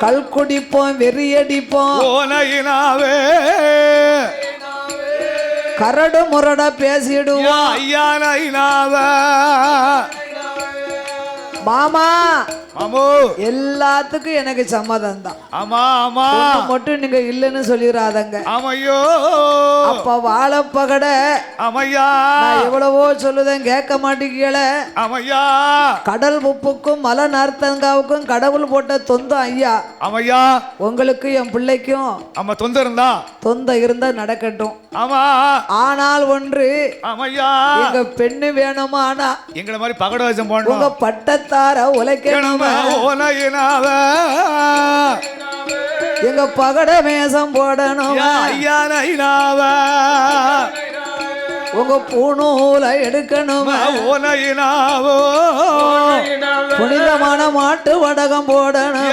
கல் குடிப்போம் வெறி அடிப்போம். ஓனையினாவே. கரடு முரட பேசிடுவோம். ஐயா நைனாவே மாமா ஆமோ எல்லாத்துக்கும் எனக்கு சம்மதம் தான் ஆமா. ஆமா மட்டும் நீங்க இல்லைன்னு சொல்லிடாதங்க ஆமையோ. அப்ப வாழைப்பகட நான் எவ்வளவோ சொல்லுதேன் கேட்க மாட்டேங்கல ஆமையா. கடல் உப்புக்கும் மலை நார்த்தங்காவுக்கும் கடவுள் போட்ட தொந்தம் ஐயா. ஆமையா. உங்களுக்கும் என் பிள்ளைக்கும் ஆமா தொந்த இருந்தா. தொந்தம் இருந்தா நடக்கட்டும். ஆமா. ஆனால் ஒன்று ஆமையா. எங்க பெண்ணு வேணுமா ஆனா எங்களை மாதிரி பகட வேஷம் போடணும். உங்க பட்டத்தார உழைக்கணுமா ஓனையினாவே எங்க பகட மேசம் போடணும்? ஐயா நைனாவே உங்க பூணூலை எடுக்கணுமா? ஓனையினாவோ புனிதமான மாட்டு வடகம் போடணும்?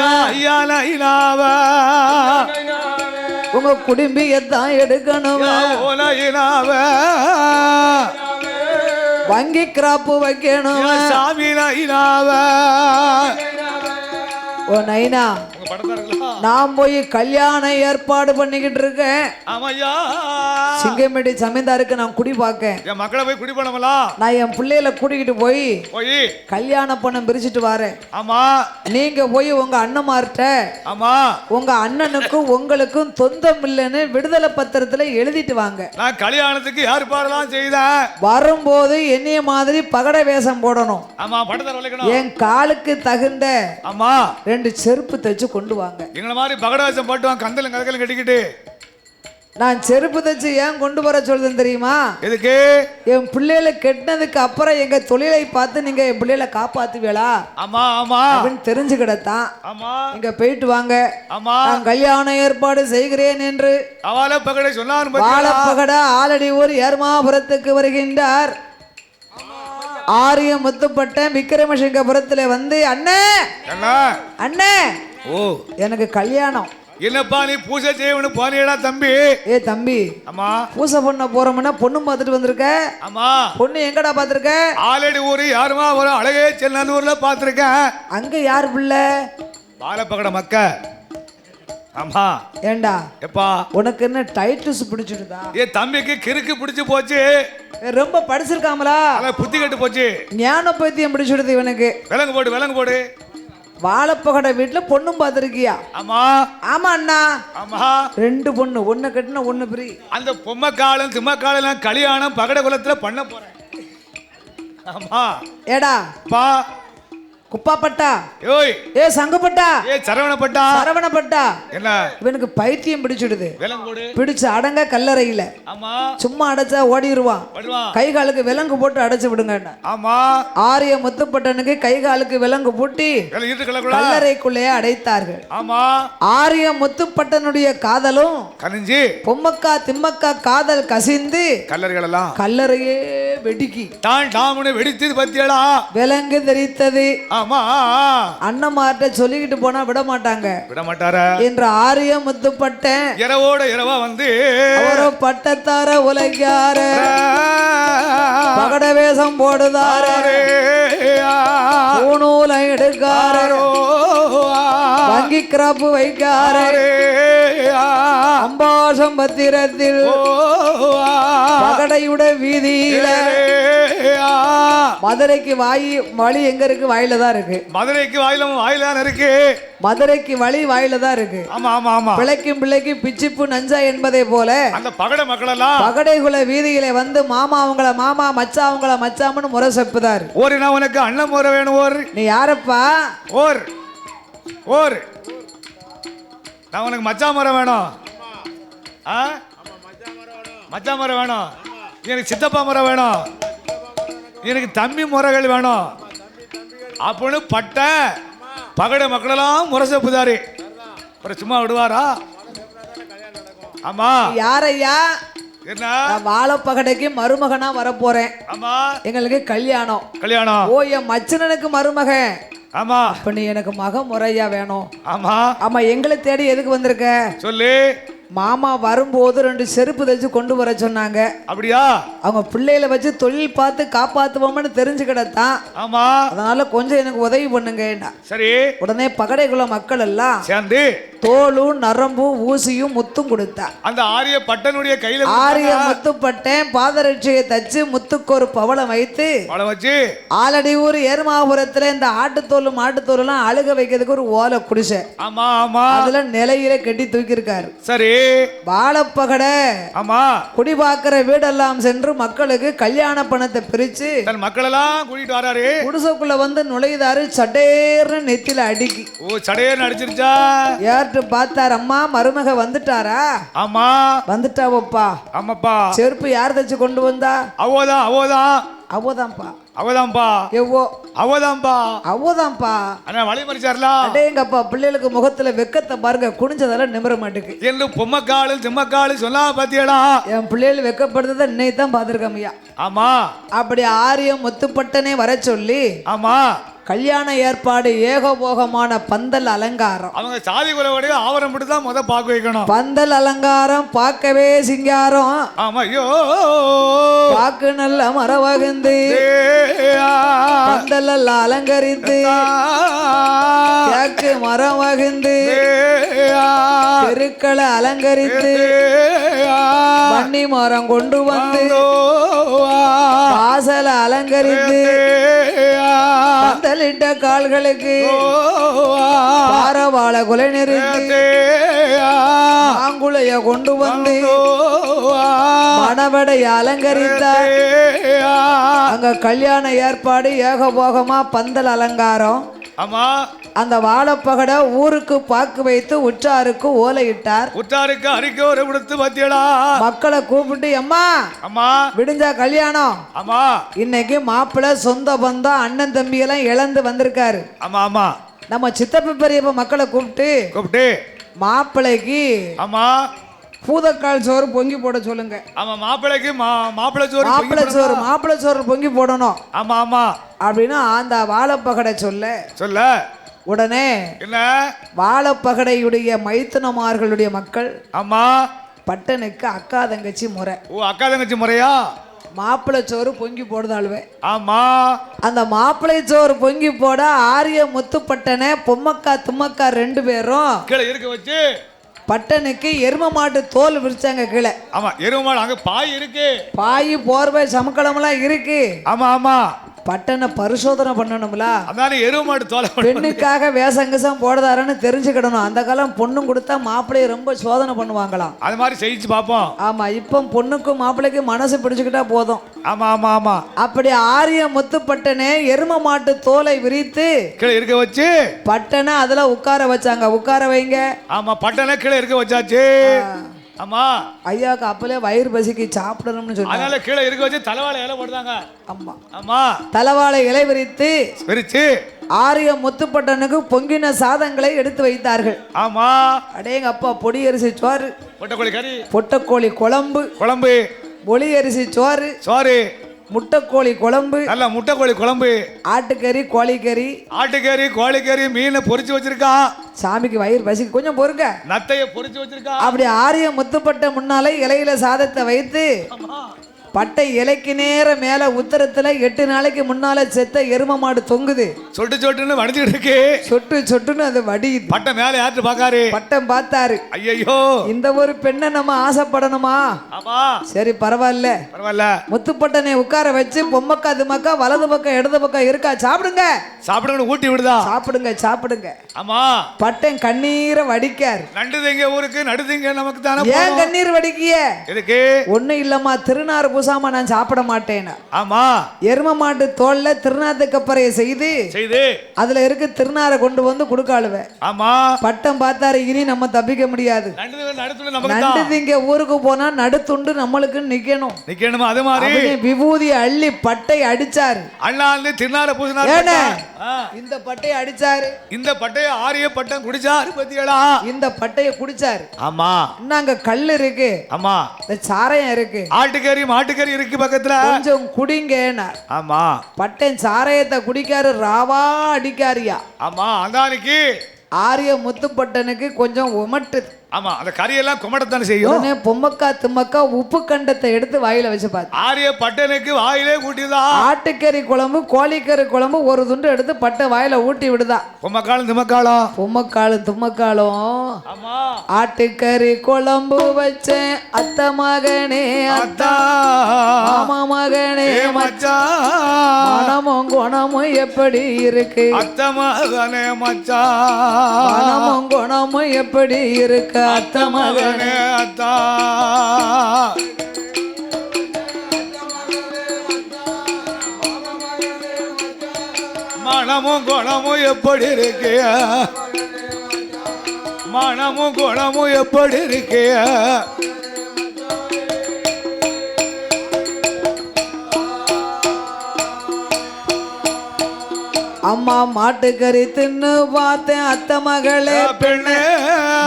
உங்க குடும்பியத்தான் எடுக்கணுமா? ஓனையினாவே வங்கி கிராப்பு வைக்கணும். சாமி நைனாவே ஓ நைனா நான் போய் கல்யாண ஏற்பாடு பண்ணிக்கிட்டு இருக்கேன். ஆமையா. சிங்கமேடி சமீந்தாருக்கு நான் குடி பார்க்கேன். என் மக்களை போய் குடி பண்ணலாம் நான் என் பிள்ளையில கூட்டிக்கிட்டு போய் போய். கல்யாண பணம் பிரிச்சுட்டு வரேன். ஆமா. நீங்க போய் உங்க அண்ணன்மார்ட்ட ஆமா. உங்க அண்ணனுக்கும் உங்களுக்கும் தொந்தம் இல்லைன்னு விடுதலை பத்திரத்துல எழுதிட்டு வாங்க. நான் கல்யாணத்துக்கு ஏற்பாடுலாம் செய்தேன். வரும்போது என்னைய மாதிரி பகட வேஷம் போடணும். ஆமா வளைக்கணும். என் காலுக்கு தகுந்த ஆமா. ரெண்டு செருப்பு தைச்சு கொண்டு வாங்க. எங்களை மாதிரி பகடவாசம் போட்டுவான் கந்தலும் கதக்கலும் கட்டிக்கிட்டு. நான் செருப்பு தைச்சு ஏன் கொண்டு வர சொல்றேன் தெரியுமா? எதுக்கு? என் பிள்ளைகளை கெட்டினதுக்கு அப்புறம் எங்க தொழிலை பார்த்து நீங்க என் பிள்ளைகளை காப்பாத்துவீளா ஆமா ஆமா. அப்படின்னு தெரிஞ்சுக்கிடத்தான். ஆமா. நீங்க போயிட்டு வாங்க. ஆமா. நான் கல்யாண ஏற்பாடு செய்கிறேன் என்று அவளை பகடை பாத்தியா? வாழப்பகட ஆலடி ஊர் ஏர்மாபுரத்துக்கு வருகின்றார். ஆரிய முத்துப்பட்ட விக்ரமசிங்கபுரத்துல வந்து அண்ணே! அண்ணே! ஓ. எனக்கு கல்யாணம். என்னப்பா நீ பூஜை செய்யணும் போனியடா தம்பி? ஏ தம்பி. ஆமா பூசை பண்ண போறோம்னா பொண்ணு பார்த்துட்டு வந்திருக்க? ஆமா பொண்ணு எங்கடா பார்த்துருக்க? ஆலடி ஊரு யாருமா ஒரு அழகே செல்லூர்ல பாத்திருக்கேன் அங்க யார் பிள்ளை? பாலப்பகட மக்க ஆமா. ஏண்டா? எப்பா? உனக்கு என்ன டைட்டில்ஸ் பிடிச்சிடுதா என் தம்பிக்கு கிறுக்கு பிடிச்சு போச்சு. ஏ, ரொம்ப படிச்சிருக்காமலா? அவன் புத்தி கட்டு போச்சு. ஞான பைத்தியம் பிடிச்சிடுது இவனுக்கு. விலங்கு போடு விலங்கு போடு. வாழைப்பகட வீட்டுல பொண்ணும் பார்த்துருக்கியா ஆமா. ஆமா அண்ணா. ஆமா. ரெண்டு பொண்ணு ஒண்ணு கட்டின ஒண்ணு பிரி அந்த பொம்மைக்காலம் திம்மக்காலம் கல்யாணம் பகட குலத்துல பண்ண போறேன். ஆமா. ஏடா பா குப்பாப்பட்டா? ஓய் ஏ சங்குப்பட்டா? ஏ சரவணப்பட்டா? சரவணப்பட்டா? என்ன? இவனுக்கு பைத்தியம் பிடிச்சிடுது. விலங்கு போடு. பிடிச்சு அடங்க கல்லறையில. ஆமா. சும்மா அடைச்சா ஓடிடுவான் கை காலுக்கு விலங்கு போட்டு அடைச்சு விடுங்க ஆமா. ஆரிய முத்துப்பட்டனுக்கு கை காலுக்கு விலங்கு பூட்டி கல்லறைக்குள்ளே அடைத்தார்கள். ஆமா. ஆரிய முத்துப்பட்டனுடைய காதலும் கனிஞ்சு. பொம்மக்கா திம்மக்கா காதல் கசிந்து கல்லறைகள் எல்லாம் கல்லறையே வெடிக்கி. தான் டாமுன்னு வெடித்தது பத்தியடா. விலங்கு தெரித்தது. ஆமா. அண்ணமார்ட்ட சொல்லிக்கிட்டு போனா விட மாட்டாங்க விட மாட்டார என்று ஆரிய முத்துப்பட்டேன் இரவோட இரவா வந்து அவரோ பட்டத்தார உலகார பகட வேஷம் போடுதார. பூணூல எடுக்கார. வங்கி கிராப்பு வைக்கார அம்பாசம் பத்திரத்தில் பகடையுட வீதியில மதுரைக்கு வாயி வழி எங்க இருக்கு? வாயில தான் இருக்கு. மதுரைக்கு வாயிலும் வாயிலான இருக்கு. மதுரைக்கு வழி வாயில தான் இருக்கு. ஆமா ஆமா ஆமா. பிழைக்கும் பிள்ளைக்கு பிச்சிப்பு நஞ்சா என்பதை போல அந்த பகட மக்கள் எல்லாம் பகடைகுல வீதியில வந்து மாமா அவங்கள மாமா மச்சா அவங்கள மச்சாமன்னு முறை செப்புதாரு ஓர் நான் உனக்கு அண்ணன் முறை வேணும் ஓர். நீ யாரப்பா? ஓர். ஓர் நான் உனக்கு மச்சா மரம் வேணும். ஆ? மச்சா மரம் வேணும். எனக்கு சித்தப்பா மரம் வேணும். எனக்கு தம்பி முறைகள் வேணும். அப்படின்னு பட்ட பகட மக்களெல்லாம் முரச புதாரி அப்புறம் சும்மா விடுவாரா? ஆமா. யாரையா? என்ன? வாழைப்பகடைக்கு மருமகனா வரப்போறேன். ஆமா. எங்களுக்கு கல்யாணம். கல்யாணம். ஓ என் மச்சனனுக்கு மருமகன். ஆமா. அப்ப நீ எனக்கு மக முறையா வேணும். ஆமா. ஆமா எங்களை தேடி எதுக்கு வந்திருக்க? சொல்லு. மாமா வரும்போது ரெண்டு செருப்பு தைச்சு கொண்டு வர சொன்னாங்க. அப்படியா? அவங்க பிள்ளைகளை வச்சு தொழில் பார்த்து காப்பாத்துவோம்னு தெரிஞ்சுக்கிடத்தான். ஆமா. அதனால கொஞ்சம் எனக்கு உதவி பண்ணுங்கடா சரி. உடனே பகடைக்குள்ள மக்கள் எல்லாம் சேர்ந்து தோலும் நரம்பும் ஊசியும் முத்தும் கொடுத்தா. அந்த ஆரிய பட்டனுடைய கையில ஆரிய முத்துப்பட்டேன் பாதரட்சியை தச்சு முத்துக்கு ஒரு பவளம் வைத்து வச்சு ஆலடி ஊர் ஏர்மாபுரத்துல இந்த ஆட்டுத்தோல் மாட்டுத்தோல்லாம் அழுக வைக்கிறதுக்கு ஒரு ஓலை குடிசை. ஆமா ஆமா. அதுல நிலையில கட்டி தூக்கியிருக்காரு. சரி. வாழப்பகடை ஆமா. குடி பார்க்கிற வீடெல்லாம் சென்று மக்களுக்கு கல்யாண பணத்தை பிரிச்சு தன் மக்கள் எல்லாம் கூட்டிட்டு வராரு. குடிசைக்குள்ள வந்து நுழையுதாரு சட்டேர்னு நெத்தில அடிக்கி. ஓ சடையன்னு அடிச்சிருச்சா? ஏற்று பார்த்தார் அம்மா மருமக வந்துட்டாரா? ஆமா. வந்துட்டாவப்பா. ஆமாப்பா. செருப்பு யார் தச்சு கொண்டு வந்தா? அவோதான் அவோதான். அவோதான்ப்பா அவதான்பா எவ்வோ. அவதான்பா அவோதான்ப்பா அண்ணா வழி மறிச்சார்லா? அடேங்கப்பா பிள்ளைகளுக்கு முகத்துல வெக்கத்தை பாருங்க குனிஞ்சதெல்லாம் நிமிர மாட்டுக்கு. என்று பொம்மக்காலும் திம்மக்காலும் சொன்னா பாத்தியடா. என் பிள்ளைகள் வெக்கப்படுறத இன்னைக்கு தான் பார்த்துருக்கோம் ஐயா. ஆமா. அப்படி ஆரியம் முத்துப்பட்டனே வர சொல்லி ஆமா. கல்யாண ஏற்பாடு ஏகபோகமான பந்தல் அலங்காரம். அவங்க சாதி குலவுடைய ஆவரம் மட்டும் தான் முத பார்க்க வைக்கணும். பந்தல் அலங்காரம் பார்க்கவே சிங்காரம். ஆமா ஐயோ. பாக்கு நல்ல மரவகுந்து. பந்தல் எல்லாம் அலங்கரித்து. கேக்கு மரம் வகுந்து. தெருக்களை அலங்கரித்து. வன்னி மரம் கொண்டு வந்து. வாசலை அலங்கரித்து. தேயா. பந்தலிட்ட கால்களுக்கு. பாரவாள குலை நிறுத்தி. மாங்குளைய கொண்டு வந்து. மணவடை அலங்கரித்தார். அங்க கல்யாண ஏற்பாடு ஏகபோகமா பந்தல் அலங்காரம் ஆமா. அந்த வாழைப்பகடை ஊருக்கு பாக்கு வைத்து உற்றாருக்கு ஓலையிட்டார். உற்றாருக்கு அறிக்கை ஒரு விடுத்து பத்தியடா. மக்களை கூப்பிட்டு அம்மா ஆமா விடிஞ்சா கல்யாணம். ஆமா. இன்னைக்கு மாப்பிள்ளை சொந்த பந்தம் அண்ணன் தம்பி எல்லாம் இழந்து வந்திருக்காரு. ஆமா ஆமா. நம்ம சித்தப்ப பெரியப்ப மக்களை கூப்பிட்டு கூப்பிட்டு. மாப்பிள்ளைக்கு ஆமா. பூதக்கால் சோறு பொங்கி போட சொல்லுங்க. ஆமா மாப்பிள்ளைக்கு மா மாப்பிள்ளை சோறு பொங்கி மாப்பிள்ளை சோறு மாப்பிள்ளை சோறு பொங்கி போடணும். ஆமா ஆமா. அப்படின்னு அந்த வாழைப்பகடை சொல்ல. சொல்ல. உடனே என்ன? வாழைப்பகடையுடைய மைத்துனமார்களுடைய மக்கள் ஆமா. பட்டனுக்கு அக்கா தங்கச்சி முறை. ஓ அக்கா தங்கச்சி முறையா? மாப்பிள்ளை சோறு பொங்கி போடுதாளுவே. ஆமா. அந்த மாப்பிள்ளை சோறு பொங்கி போட ஆரிய முத்துப்பட்டனை பொம்மக்கா தும்மக்கா ரெண்டு பேரும் கீழே இருக்க வச்சு. பட்டனுக்கு எரும மாட்டு தோல் விரிச்சாங்க கீழே. ஆமா எருமாடு அங்க பாய் இருக்கு. பாய் போர்வை சமக்கலமெல்லாம் இருக்கு. ஆமா ஆமா. பட்டனை பரிசோதனை பண்ணணும்ல. அதானே எருமாடு தோலை பெண்ணுக்காக வேஷங்கசம் போடுதாருன்னு தெரிஞ்சுக்கிடணும். அந்த காலம் பொண்ணும் கொடுத்தா மாப்பிள்ளைய ரொம்ப சோதனை பண்ணுவாங்களாம். அது மாதிரி செய்ச்சு பார்ப்போம். ஆமா இப்போ பொண்ணுக்கும் மாப்பிள்ளைக்கும் மனசு பிடிச்சுக்கிட்டா போதும். ஆமா ஆமா ஆமா. அப்படி ஆரிய முத்துப்பட்டனே எரும மாட்டு தோலை விரித்து கீழே இருக்க வச்சு. பட்டனை அதுல உட்கார வச்சாங்க. உட்கார வைங்க. ஆமா பட்டனை கீழே இருக்க வச்சாச்சு. ஆமா ஐயாவுக்கு அப்பலே வயிறு பசிக்கு சாப்பிடணும்னு சொன்னாங்க. அதனால கீழே இருக்க வச்சு தலைவாழை இலை போடுறாங்க. ஆமா. ஆமா தலவாழை இலை விரித்து பிரிச்சு ஆரிய முத்துப்பட்டனுக்கு பொங்கின சாதங்களை எடுத்து வைத்தார்கள். ஆமா. அடேங்க அப்பா பொடி அரிசி சோறு. முட்டைக்கோழி கறி. பொட்டக்கோழி குழம்பு. குழம்பு. ஒளி அரிசி சோறு. சோறு. முட்டைக்கோழி குழம்பு நல்ல முட்டைக்கோழி குழம்பு. ஆட்டுக்கறி கோழிக்கறி. ஆட்டுக்கறி கோழிக்கறி மீனை பொரிச்சு வச்சிருக்கான் சாமிக்கு வயிறு பசிக்கு. கொஞ்சம் பொறுங்க. நத்தைய பொரிச்சு வச்சிருக்கான் அப்படி ஆரிய முத்துப்பட்ட முன்னாலே இலையில சாதத்தை வைத்து. பட்டை இலைக்கு நேர மேல உத்தரத்துல எட்டு நாளைக்கு முன்னால செத்த எரும மாடு தொங்குது. சொட்டு சொட்டுன்னு வடிஞ்சுட்டு இருக்கு. சொட்டு சொட்டுன்னு அது வடியுது. பட்டை மேல யாற்று பாக்காரு? பட்டம் பார்த்தாரு. ஐயையோ. இந்த ஒரு பெண்ணை நம்ம ஆசைப்படணுமா? ஆமா. சரி பரவாயில்ல. பரவாயில்ல. முத்துப்பட்டனை உட்கார வச்சு பொம்மக்கா துமக்கா வலது பக்கம் இடது பக்கம் இருக்கா? சாப்பிடுங்க. சாப்பிடணும் ஊட்டி விடுதா? சாப்பிடுங்க சாப்பிடுங்க. ஆமா. பட்டன் கண்ணீரை வடிக்காரு. நண்டுதிங்க ஊருக்கு நடுதிங்க நமக்கு தானே ஏன். கண்ணீர் வடிக்கிய? எதுக்கு? ஒண்ணும் இல்லம்மா திருநாறு பூசாம நான் சாப்பிட மாட்டேன் ஆமா. எரும மாட்டு தோல்ல திருநாத்து கப்பறையை செய்து செய்து. அதுல இருக்க திருநாரை கொண்டு வந்து கொடுக்காளுவேன் ஆமா. பட்டம் பார்த்தாரு இனி நம்ம தப்பிக்க முடியாது. நண்டு திங்க ஊருக்கு போனா நடுத்துண்டு நம்மளுக்கு நிக்கணும். நிக்கணுமா? அது மாதிரி. விபூதி அள்ளி பட்டை அடிச்சாரு. அண்ணா வந்து திருநார பூசினார். இந்த பட்டையை அடிச்சாரு. இந்த பட்டைய ஆரிய பட்டம் குடிச்சாரு பத்தியடா இந்த பட்டையை குடிச்சாரு. ஆமா. இன்னும் கல் இருக்கு. ஆமா. இந்த சாராயம் இருக்கு. ஆட்டுக்கறி மாட்டுக்கறி இருக்கு பக்கத்துல. கொஞ்சம் குடிங்கன்னார் ஆமா. பட்டன் சாராயத்தை குடிக்காரு ராவா அடிக்காரியா. ஆமா அந்தானிக்கு ஆரிய முத்துப்பட்டனுக்கு கொஞ்சம் உமட்டுது ஆமா அந்த கறியெல்லாம் குமடத்தானே செய்யும். உடனே பொம்மக்கா தும்மக்கா உப்பு கண்டத்தை எடுத்து வாயில வச்சு பார்த்து ஆரிய பட்டனுக்கு வாயிலே கூட்டிதான் ஆட்டுக்கறி குழம்பு கோழிக்கறி குழம்பு ஒரு துண்டு எடுத்து பட்டை வாயில ஊட்டி விடுதா. பொம்மக்காலம் திம்மக்காலம் பொம்மக்காலும் தும்மக்காலும். ஆமா. ஆட்டுக்கறி குழம்பு வச்சேன் அத்தை மகனே அத்தா. மாமா மகனே ஏ மச்சான் மனமும் குணமும் எப்படி இருக்கு? அத்த மகனே மச்சான் மனமும் குணமும் எப்படி இருக்கு? அத்தை மகனே மகனே அத்தா. மனமும் குணமும் எப்படி இருக்கு? மனமும் குணமும் எப்படி இருக்கு? அம்மா மாட்டுக்கறி தின்னு பார்த்தேன் அத்தை மகளே பெண்ணே.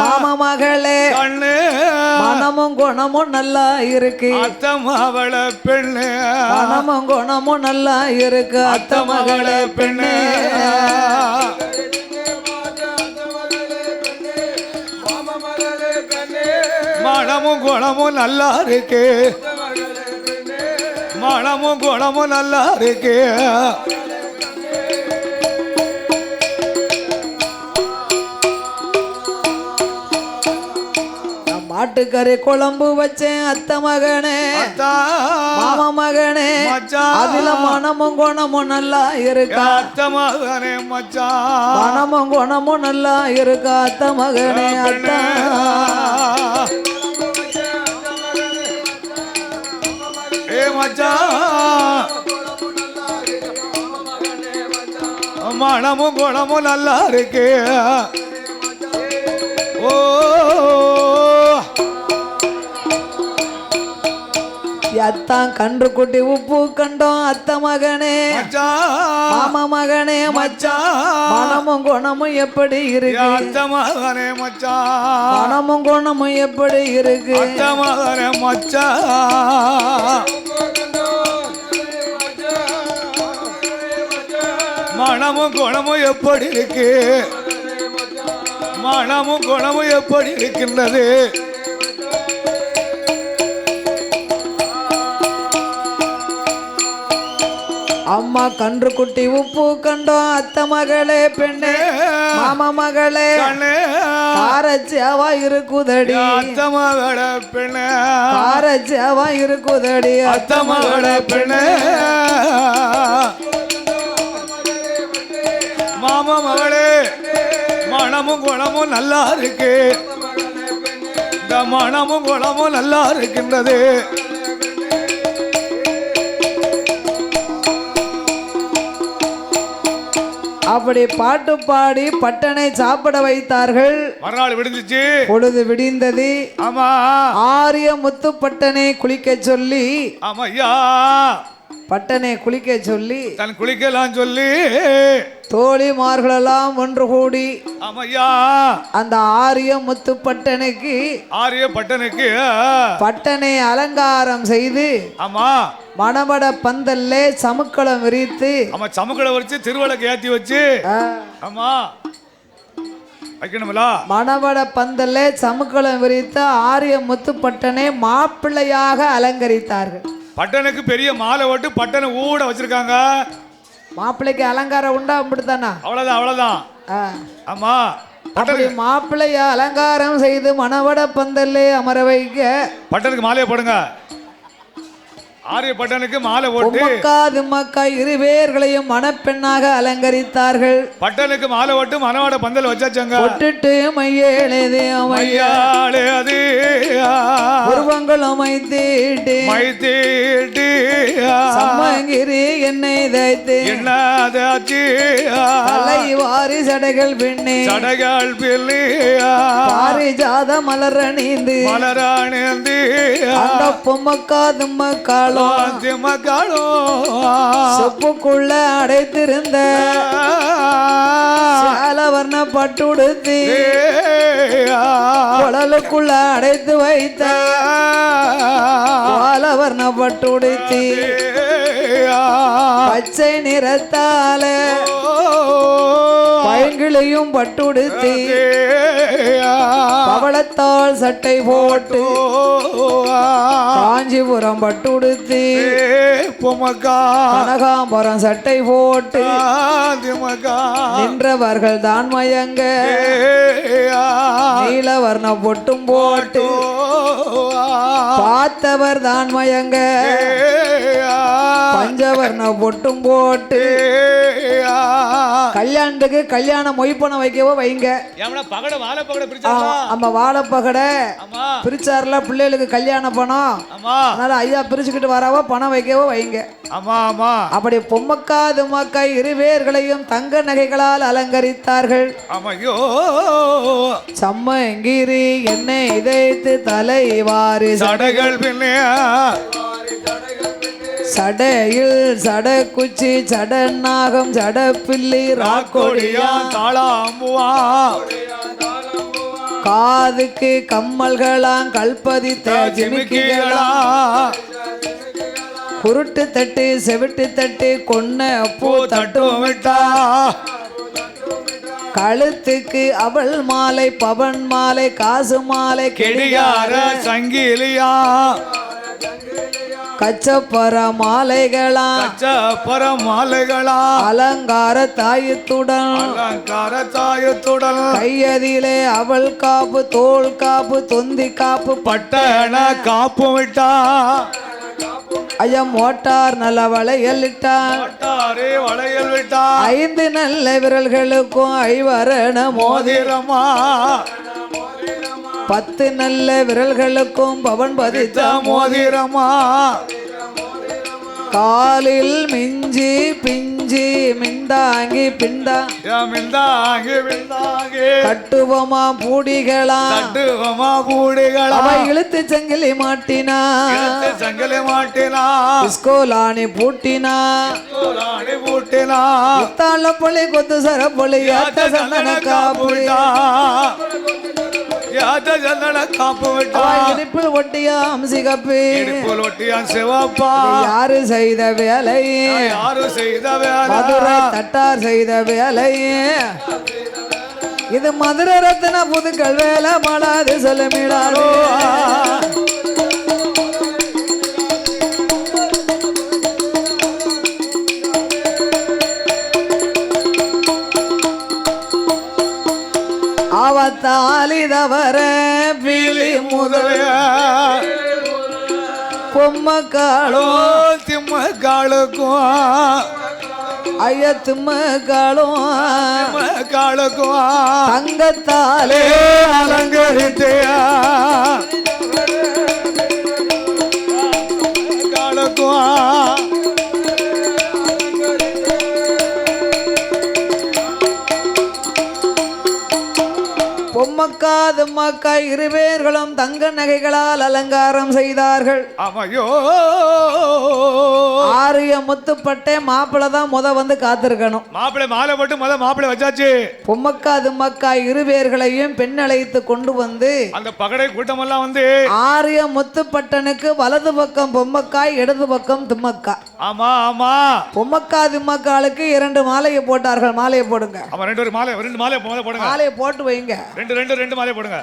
மாமா மகளே. கண்ணு. மனமும் குணமும் நல்லா இருக்கு. அத்தம் அவள பெண்ணே. மனமும் குணமும் நல்லா இருக்கு. அத்தை மகளே பெண்ணே. மனமும் குணமும் நல்லா இருக்கு. மனமும் குணமும் நல்லா இருக்கு. நான் மாட்டுக்கறி குழம்பு வச்சேன் அத்தை மகனே. மாமா மகனே. அதுல மனமும் குணமும் நல்லா இருக்கா? அத்த மகனே மச்சான் மனமும் குணமும் நல்லா இருக்கா அத்தை மகனே அத்தா? ஏ மச்சான் மனமும் குணமும் நல்லா இருக்கு. ஓ. அத்தான் கன்று குட்டி உப்பு கண்டோம் அத்தை மகனே. மாமா மகனே மச்சான் மனமும் குணமும் எப்படி இருக்கு? அத்த மகனே மச்சான் மனமும் குணமும் எப்படி இருக்கு? அத்த மகனே மச்சான் மனமும் குணமும் எப்படி இருக்கு? மனமும் குணமும் எப்படி இருக்கின்றது? அம்மா கன்று குட்டி உப்பு கண்டோம் அத்தை மகளே பெண்ணே மாமா மகளே காரச்சாவா இருக்குதடி. அத்த மகள பெண்ணே. காரச்சாவா இருக்குதடி. அத்த மகள பெண்ணே. மாமா மகளே மனமும் குணமும் நல்லா இருக்கு. இந்த மனமும் குணமும் நல்லா இருக்கின்றது. அப்படி பாட்டு பாடி பட்டனை சாப்பிட வைத்தார்கள். மறுநாள் விடுந்துச்சு பொழுது விடிந்தது. ஆமா. ஆரிய முத்து பட்டனை குளிக்க சொல்லி ஆமா ஐயா. பட்டனை குளிக்க சொல்லி தன் குளிக்கலாம் சொல்லி தோழிமார்களெல்லாம் ஒன்று கூடி ஆமா ஐயா அந்த ஆரிய முத்து பட்டனுக்கு ஆரிய பட்டனுக்கு பட்டனை அலங்காரம் செய்து ஆமா. மணமட பந்தல்ல சமுக்களம் விரித்து ஆமா சமக்கடை வச்சு திருவிளக்கு ஏத்தி வச்சு ஆமா. வைக்கணுங்களா மணவட பந்தல்ல சமுக்களம் விரித்து ஆரிய முத்து பட்டனை மாப்பிள்ளையாக அலங்கரித்தார்கள். பட்டனுக்கு பெரிய மாலை ஓட்டு பட்டனை ஊட வச்சிருக்காங்க. மாப்பிள்ளைக்கு அலங்காரம் உண்டா அப்படித்தானா? அவ்வளவுதான் அவ்வளவுதான். ஆமா அப்படி மாப்பிள்ளைய அலங்காரம் செய்து மணவட பந்தல்லே அமர வைக்க பட்டனுக்கு மாலையை போடுங்க. ஆரிய பட்டனுக்கு மாலை போட்டு உம்மக்கா திம்மக்கா இரு பேர்களையும் மணப்பெண்ணாக அலங்கரித்தார்கள். பட்டனுக்கு மாலை ஓட்டு மனவாட பந்தல் வச்சாச்சங்க. பொட்டுட்டு மையேழுது அமைய ஐயாளே அது உருவங்கள் அமைத்திட்டு. மைத்தீட்டி சம்மங்கிரி என்னை தைத்து. என்னதாச்சு தலை வாரி சடைகள் பின்னி. சடைகள் பிள்ளையா பாரிஜாத மலர் அணிந்து. மலரானந்தி அந்த பொம்மக்கா தும்மக்காலும் மக்காளோ சொப்புக்குள்ள அடைத்திருந்த சாலவர்ண பட்டுடுத்தி குழலுக்குள்ள அடைத்து வைத்த பாலவர்ண பட்டுடுத்தி பச்சை நிறத்தால மாங்கிளையும் பட்டுடுத்தி பவளத்தாள் சட்டை போட்டு காஞ்சிபுரம் பட்டுடுத்தி கனகாம்பரம் சட்டை போட்டு நின்றவர்கள் தான் மயங்க. நீலவர்ண பொட்டும் போட்டு பார்த்தவர் தான் மயங்க. பஞ்சவர்ண பொட்டும் போட்டு கல்யாணத்துக்கு கல்யாண மொய்ப்பணம் வைக்கவோ வைங்க. ஏமனா பகட வாழை பகட வாழைப்பகடை ஆமா பிரிச்சார்ல பிள்ளைகளுக்கு கல்யாண பணம் ஆமா. அதனால ஐயா பிரிச்சுக்கிட்டு வரவோ பணம் வைக்கவோ வைங்க. ஆமா ஆமா. அப்படி பொம்மக்கா தும்மக்கா இருவேர்களையும் தங்க நகைகளால் அலங்கரித்தார்கள். ஆமா ஐயோ சம்மங்கிரி என்னை இதைத்து தலை வாரி சடைகள் பின்னே சடையில் சடக்குச்சி சடநாகம் சடப்பில்லி ராக்கோடியா ராக்கோடியா தாளாம்புவா? காதுக்கு கம்மல்களாம் கல்பதித்த ஜிமிக்கிகளா? குருட்டு தட்டு செவிட்டு தட்டு கொன்ன பூ பூ தட்டு தட்டு விட்டா கழுத்துக்கு அவள் மாலை பவன் மாலை காசு மாலை கெடியார சங்கிலியா? கச்சப்பற மாலைகளாம் கச்சப்பர மாலைகளா அலங்கார தாயத்துடன். அலங்கார தாயத்துடன். கையதிலே அவள் காப்பு தோல் காப்பு தொந்தி காப்பு பட்டண காப்பு விட்டா. ஐயா மோட்டார் நல்ல பட்டாரே வளையல் விட்டா. ஐந்து நல்ல விரல்களுக்கும் ஐவரண மோதி மோதிரமா? பத்து நல்ல விரல்களுக்கும் பவன் பதித்த மோதிரமா? காலில் மிஞ்சி பிஞ்சி மிந்தாங்கி பிண்டா மிந்தாங்கி மிந்தாங்கி கட்டுவமா பூடிகளா? தட்டுவமா பூடிகளா? அவ இழுத்து சங்கிலி மாட்டினா. சங்கிலி மாட்டினா. இஸ்கோலானி பூட்டினா. ராணி பூட்டினா. தாள பொலி கொத்து சர பொலி ஏத்த சந்தன காப்புடி இடுப்பில் ஒட்டியா அம்சி கப்பி இடுப்புல் ஒட்டியான் சிவப்பா. யாரு செய்த வேலை? யாரு செய்த வேலை? மதுரை தட்டார் செய்த வேலை. இது மதுரை ரத்ன புதுக்கள் வேலை மலாது சொல்லமிடாது அவத்தாலி தவற பிலி முதல் பொம்மக்காலும் திம்ம காலுக்கும் ஐய திம்மக்காலும் காலுக்கும் தங்கத்தாலே அலங்கரித்தையா? பொம்மக்கா தும்மக்கா இருவேர்களும் தங்க நகைகளால் அலங்காரம் செய்தார்கள். ஆமையோ. ஆரிய முத்துப்பட்டே மாப்பிள்ளை தான் முத வந்து காத்திருக்கணும். மாப்பிள்ளை மாலை போட்டு முத மாப்பிள்ளை வச்சாச்சு. பொம்மக்கா தும்மக்கா இருவேர்களையும் பெண் அழைத்து கொண்டு வந்து அந்த பகடை கூட்டமெல்லாம் வந்து ஆரிய முத்துப்பட்டனுக்கு வலது பக்கம் பொம்மக்காய் இடது பக்கம் தும்மக்கா. ஆமா ஆமா. பொம்மக்கா தும்மக்காலுக்கு இரண்டு மாலையை போட்டார்கள். மாலையை போடுங்க. ஆமா ரெண்டு ஒரு மாலை ரெண்டு மாலை மாலை போடுங்க. மாலையை போட்டு வைங்க. ரெண்டு ரெண்டு. ரெண்டு மாலை போடுங்க.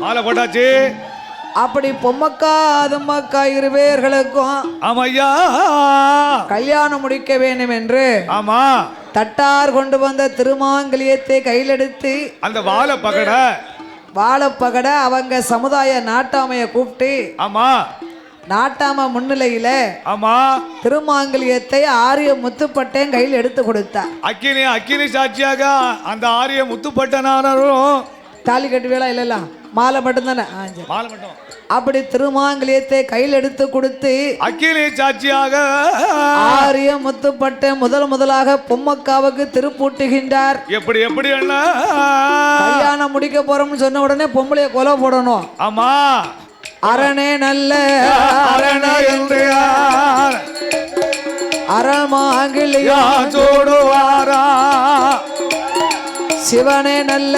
மாலை போட்டாச்சு. அப்படி பொம்மக்கா அதும்மக்கா இருவேர்களுக்கும் ஆமா ஐயா கல்யாணம் முடிக்க வேண்டும் என்று ஆமா. தட்டார் கொண்டு வந்த திருமாங்கலியத்தை கையிலெடுத்து அந்த வாழை பகடை. வாழப்பகட அவங்க சமுதாய நாட்டாமைய கூப்பிட்டு ஆமா. நாட்டாம முன்னிலையில ஆமா. திருமாங்கலியத்தை ஆரிய முத்துப்பட்டையும் கையில் எடுத்து கொடுத்தார். அக்கினி அக்கினி சாட்சியாக அந்த ஆரிய முத்துப்பட்டனாரும் தாலி கட்டு வேலை இல்லைல்ல? மாலை மட்டும்தானே? ஆ, சரி. மாலை மட்டும். அப்படி திருமாங்கலியத்தை கையில் எடுத்து கொடுத்து அக்கினி சாட்சியாக ஆரிய முத்துப்பட்டை முதல் முதலாக பொம்மக்காவுக்கு திருப்பூட்டுகின்றார். எப்படி எப்படி கல்யாணம் முடிக்க போறோம்னு சொன்ன உடனே பொம்பளைய கொலை போடணும். ஆமா. அரணே நல்ல அரணமாங்கிலியா சோடுவாரா சிவனே நல்ல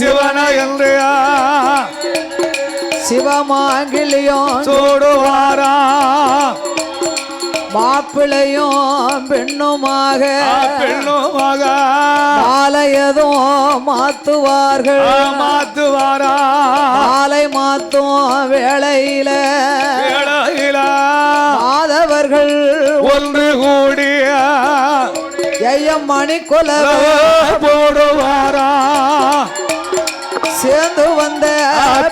சிவன என்று யார்? சிவமாங்கிலியம் சோடுவாரா மாப்பிளையும் பெண்ணுமாக பெண்ணுமாக மாலையதும் மாத்துவார்கள். மாத்துவாரா? மாலை மாத்தும் வேளையில வேளையில மாதவர்கள் ஒன்று கூடிய ஐயம்மணி குலவ போடுவாரா? சேர்ந்து வந்த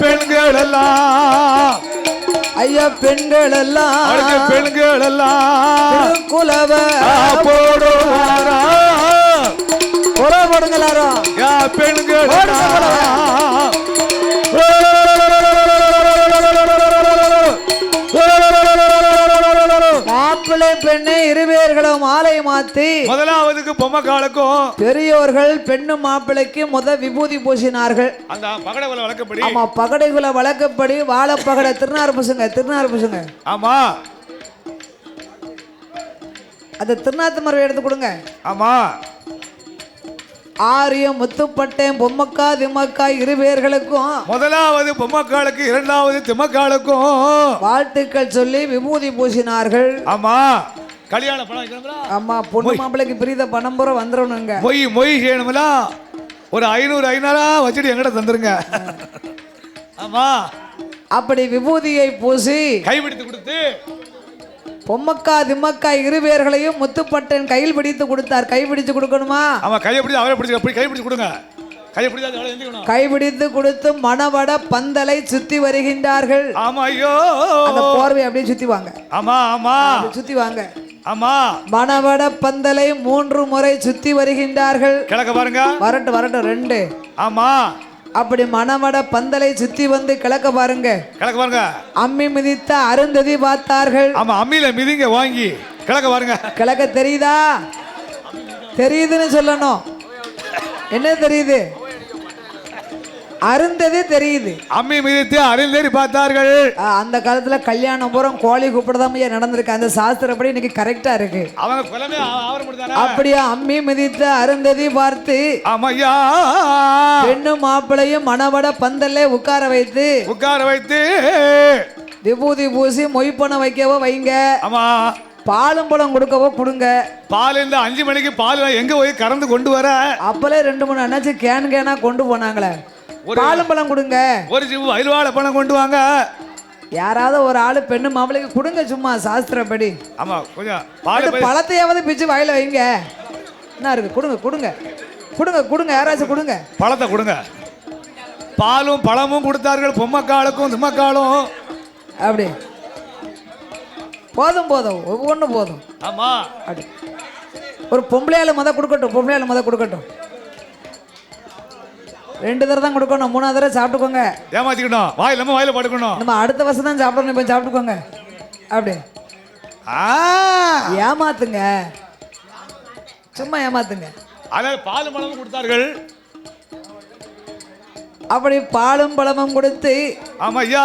பெண்கள் எல்லாம் ஐயா பெண்கள் எல்லாம் பெண்கள் எல்லாம் குலவ போடுவாரா பெண்கள் பெண்ணை இருவேர்களும் மாலை மாத்தி முதலாவதுக்கு பொம்மக்காலுக்கும் பெரியோர்கள் பெண்ணு மாப்பிள்ளைக்கு முத விபூதி பூசினார்கள். அந்த பகடவல வழக்கப்படி ஆமா பகடைக்குள்ள வழக்கப்படி வாழைப்பகடை திருநாறு பூசுங்க திருநாறு பூசுங்க. ஆமா. அந்த திருநாத்து மரவை எடுத்து கொடுங்க. ஆமா. ஆரியம் முத்துப்பட்டேன் பொம்மக்கா திம்மக்கா இருவேர்களுக்கும் முதலாவது பொம்மக்காலுக்கு இரண்டாவது திம்மக்காலுக்கும் வாழ்த்துக்கள் சொல்லி விபூதி பூசினார்கள். ஆமா கல்யாண பணம் ஆமா பொண்ணு மாப்பிள்ளைக்கு பிரித பணம் பூரா வந்துடணுங்க. மொய் மொய் செய்யணுங்களா ஒரு ஐநூறு ஐநூறா வச்சுட்டு எங்கிட்ட தந்துருங்க. ஆமா. அப்படி விபூதியை பூசி கைப்பிடித்து பொம்மக்கா திம்மக்கா இருவேர்களையும் முத்துப்பட்டன் கையில் பிடித்து கொடுத்தார். கை பிடிச்சு கொடுக்கணுமா? ஆமா கையை பிடிச்சு அவரை பிடிச்சு அப்படி கை பிடிச்சு கொடுங்க. எந்திக்கணும். கைபிடித்து கொடுத்து மணவட பந்தலை சுத்தி வருகின்றார்கள். ஆமா ஐயோ. அந்த போர்வை அப்படியே சுத்தி வாங்க. ஆமா ஆமா. சுத்தி வாங்க. ஆமா. மணவட பந்தலை மூன்று முறை சுத்தி வருகின்றார்கள். கிழக்க பாருங்க. வரட்டும் வரட்டும் ரெண்டு. ஆமா. அப்படி மணவட பந்தலை சுத்தி வந்து கிழக்க பாருங்க. கிழக்க பாருங்க. அம்மி மிதித்த அருந்ததி பார்த்தார்கள். ஆமா அம்மியில மிதிங்க வாங்கி கிழக்க பாருங்க. கிழக்க தெரியுதா? தெரியுதுன்னு சொல்லணும். என்ன தெரியுது? அருந்ததி தெரியுது. அம்மி மிதித்து அறிந்தேறி பார்த்தார்கள். அந்த காலத்துல கல்யாணம் பூரா கோழி கூப்பிடதான் நடந்திருக்கு? அந்த சாஸ்திரப்படி இன்னைக்கு கரெக்டா இருக்கு. அப்படியே அம்மி மிதித்த அருந்ததி பார்த்து ஆமையா பெண்ணு மாப்பிளையும் மணவட பந்தல்ல உட்கார வைத்து உட்கார வைத்து விபூதி பூசி மொய்ப்பணம் வைக்கவோ வைங்க. ஆமா பாலும் பழம் கொடுக்கவோ கொடுங்க. பால் இந்த அஞ்சு மணிக்கு பால் எங்க போய் கறந்து கொண்டு வர? அப்பலே ரெண்டு மூணு அண்ணாச்சி கேன் கேனா கொண்டு போனாங்களே. பாலும் பழம் கொடுங்க. ஒரு அயில்வாழ பணம் கொண்டு வாங்க. யாராவது ஒரு ஆளு பெண்ணு மாப்பிளைக்கு கொடுங்க சும்மா சாஸ்திரப்படி. ஆமா கொஞ்சம் பழத்தையாவது பிச்சு வாயில வைங்க. என்ன இருக்கு? கொடுங்க கொடுங்க. கொடுங்க கொடுங்க யாராச்சும் கொடுங்க. பழத்தை கொடுங்க. பாலும் பழமும் கொடுத்தார்கள் பொம்மக்காலுக்கும் திம்மக்காலும். அப்படி. போதும் போதும். ஒவ்வொன்றும் போதும். ஆமா. அப்படி. ஒரு பொம்பளையால முத கொடுக்கட்டும் பொம்பளையால முத கொடுக்கட்டும். ரெண்டு தடவை தான் கொடுக்கணும் மூணாவது தடவை சாப்பிட்டுக்கோங்க. ஏமாத்திக்கணும். வாய் இல்லாம வாயில படுக்கணும். நம்ம அடுத்த வருஷம் தான் சாப்பிடணும் இப்போ சாப்பிட்டுக்கோங்க. அப்படி. ஆ. ஏமாத்துங்க. சும்மா ஏமாத்துங்க. அதாவது பாலும் பழமும் கொடுத்தார்கள். அப்படி பாலும் பழமும் கொடுத்து ஆமா ஐயா